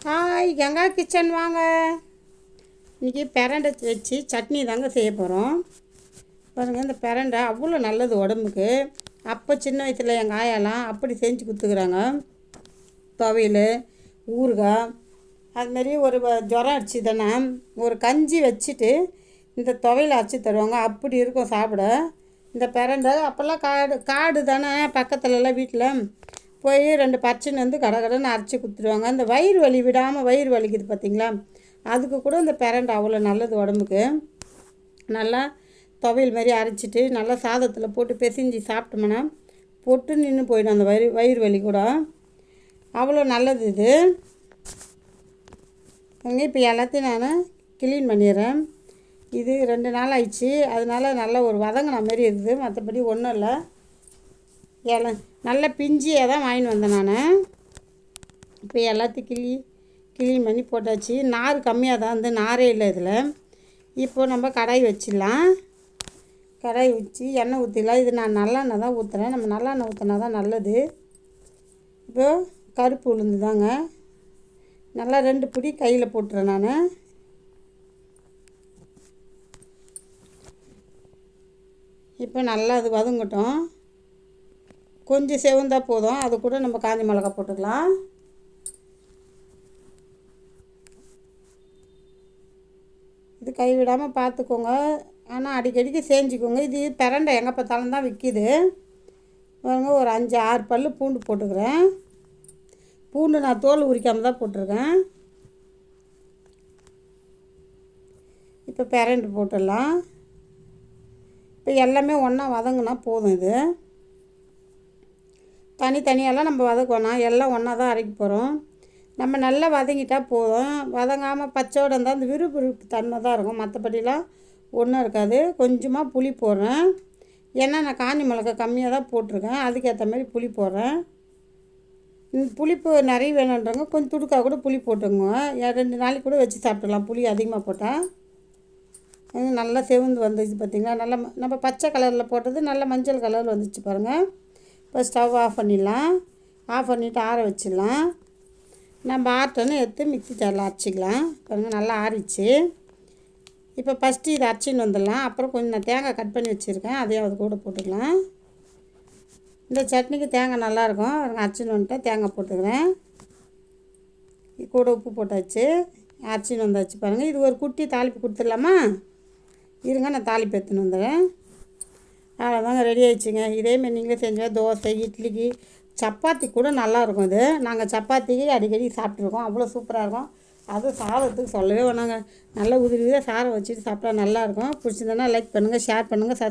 Hi Ganga kitchen வாங்க? இன்றைக்கி பெரண்டை வச்சு சட்னி தாங்க செய்ய போகிறோம் பாருங்கள் இந்த பெரண்டை அவ்வளோ நல்லது உடம்புக்கு. அப்போ சின்ன வயசில் எங்கள் ஆயாலாம் அப்படி செஞ்சு கொடுத்துக்குறாங்க துவையல் ஊறுகாய் அதுமாரி ஒரு வ- ஜுரம் அடிச்சுதுன்னா ஒரு கஞ்சி வச்சுட்டு இந்த துவையல் அரைச்சி தருவாங்க. அப்படி இருக்கும் சாப்பிட. இந்த பிரண்டை அப்போல்லாம் காடு காடு தானே பக்கத்துலலாம் வீட்டில் போய் ரெண்டு பச்சைன்னு வந்து கடகடன்னு அரைச்சி கொடுத்துருவாங்க அந்த வயிறு வலி விடாமல் வயிறு வலிக்குது பார்த்தீங்களா அதுக்கு கூட இந்த பிரண்டை அவ்வளோ நல்லது உடம்புக்கு. நல்லா துவையல் மாதிரி அரைச்சிட்டு நல்லா சாதத்தில் போட்டு பிசைஞ்சு சாப்பிட்டோம்னா பொட்டு நின்று போயிடும் அந்த வயிறு வயிறு வலி கூட. அவ்வளோ நல்லது இது. அங்கே இப்போ எல்லாத்தையும் நான் கிளீன் பண்ணிடுறேன். இது ரெண்டு நாள் ஆயிடுச்சு. அதனால நல்லா ஒரு வதங்கின மாதிரி இருக்குது. மற்றபடி ஒன்றும் இல்லை. இல. நல்ல பிஞ்சியாக தான் வாங்கிட்டு வந்தேன் நான். இப்போ எல்லாத்தையும் கிளி கிளீன் பண்ணி போட்டாச்சு. நார் கம்மியாக தான் வந்து நாரே இல்லை இதில். இப்போது நம்ம கடாய் வச்சிடலாம். கடாய் வச்சு எண்ணெய் ஊற்றிடலாம் இது நான் நல்லெண்ணெய் தான் ஊற்றுறேன் நம்ம நல்லெண்ணெய் ஊற்றினா தான் நல்லது. இப்போ கருப்பு உளுந்து தாங்க. நல்லா ரெண்டு பிடி கையில் போட்டுறேன் நான். இப்போ நல்லா அது வதங்கட்டும். கொஞ்சம் செவந்தால் போதும். அது கூட நம்ம காஞ்சி மிளகா போட்டுக்கலாம். இது கைவிடாமல் பார்த்துக்கோங்க ஆனால் அடிக்கடிக்கு செஞ்சுக்கோங்க. இது பிரண்டை எங்கே பார்த்தாலும் தான் விற்கிது பாருங்க ஒரு அஞ்சு ஆறு பல் பூண்டு போட்டுக்கிறேன். பூண்டு நான் தோல் உரிக்காமல் தான் போட்டிருக்கேன். இப்போ பிரண்டு போட்டுடலாம். இப்போ எல்லாமே ஒன்றா வதங்கினா போதும் இது. தனித்தனியெல்லாம் நம்ம வதக்கணும் எல்லாம் ஒன்றா தான் அரைக்க போகிறோம் நம்ம நல்லா வதங்கிட்டால் போதும். வதங்காமல் பச்சையோட இருந்தால் அந்த விறுவிறுப்பு தன்மை தான் இருக்கும். மற்றபடிலாம் ஒன்றும் இருக்காது. கொஞ்சமாக புளி போடுறேன். ஏன்னா நான் காஞ்சி மிளகா கம்மியாக தான் போட்டிருக்கேன். அதுக்கேற்ற மாதிரி புளி போடுறேன். புளிப்பு நிறைய வேணுன்றவங்க கொஞ்சம் துடுக்கா கூட புளி போட்டுங்க ரெண்டு நாளைக்கு கூட வச்சு சாப்பிடலாம் புளி அதிகமாக போட்டால் நல்லா செவந்து வந்துச்சு பார்த்திங்களா நல்லா நம்ம பச்சை கலரில் போட்டது நல்லா மஞ்சள் கலரில் வந்துச்சு பாருங்கள் இப்போ ஸ்டவ் ஆஃப் பண்ணிடலாம். ஆஃப் பண்ணிவிட்டு ஆற வச்சிடலாம். நம்ம ஆட்டோன்னு எடுத்து மிக்சி ஜாரில் அரைச்சிக்கலாம். பாருங்கள் நல்லா ஆறிச்சு இப்போ ஃபஸ்ட்டு இதை அரைச்சின்னு வந்துடலாம். அப்புறம் கொஞ்சம் நான் தேங்காய் கட் பண்ணி வச்சுருக்கேன். அதையும் அது கூட போட்டுக்கலாம். இந்த சட்னிக்கு தேங்காய் நல்லாயிருக்கும் அரைச்சின்னு வந்துட்டேன். தேங்காய் போட்டுக்கிறேன். இது கூட உப்பு போட்டாச்சு. அரைச்சின்னு வந்தாச்சு பாருங்கள் இது ஒரு குட்டி தாளிப்பு கொடுத்துடலாமா? இருங்க நான் தாளிப்பு எடுத்துன்னு வந்துடுறேன். அவ்வளோதாங்க ரெடி ஆயிடுச்சுங்க. இதேமாரி நீங்களே செஞ்சா தோசை இட்லிக்கு சப்பாத்தி கூட நல்லாயிருக்கும் இது. நாங்கள் சப்பாத்திக்கு அடிக்கடி சாப்பிட்ருக்கோம் அவ்வளோ சூப்பராக இருக்கும். அதுவும் சாதத்துக்கு சொல்லவே வேணாங்க. நல்லா உதிரி உதிரியாக சாதம் வச்சுட்டு சாப்பிட்டா நல்லாயிருக்கும். பிடிச்சிருந்தனா லைக் பண்ணுங்கள் ஷேர் பண்ணுங்கள் சப்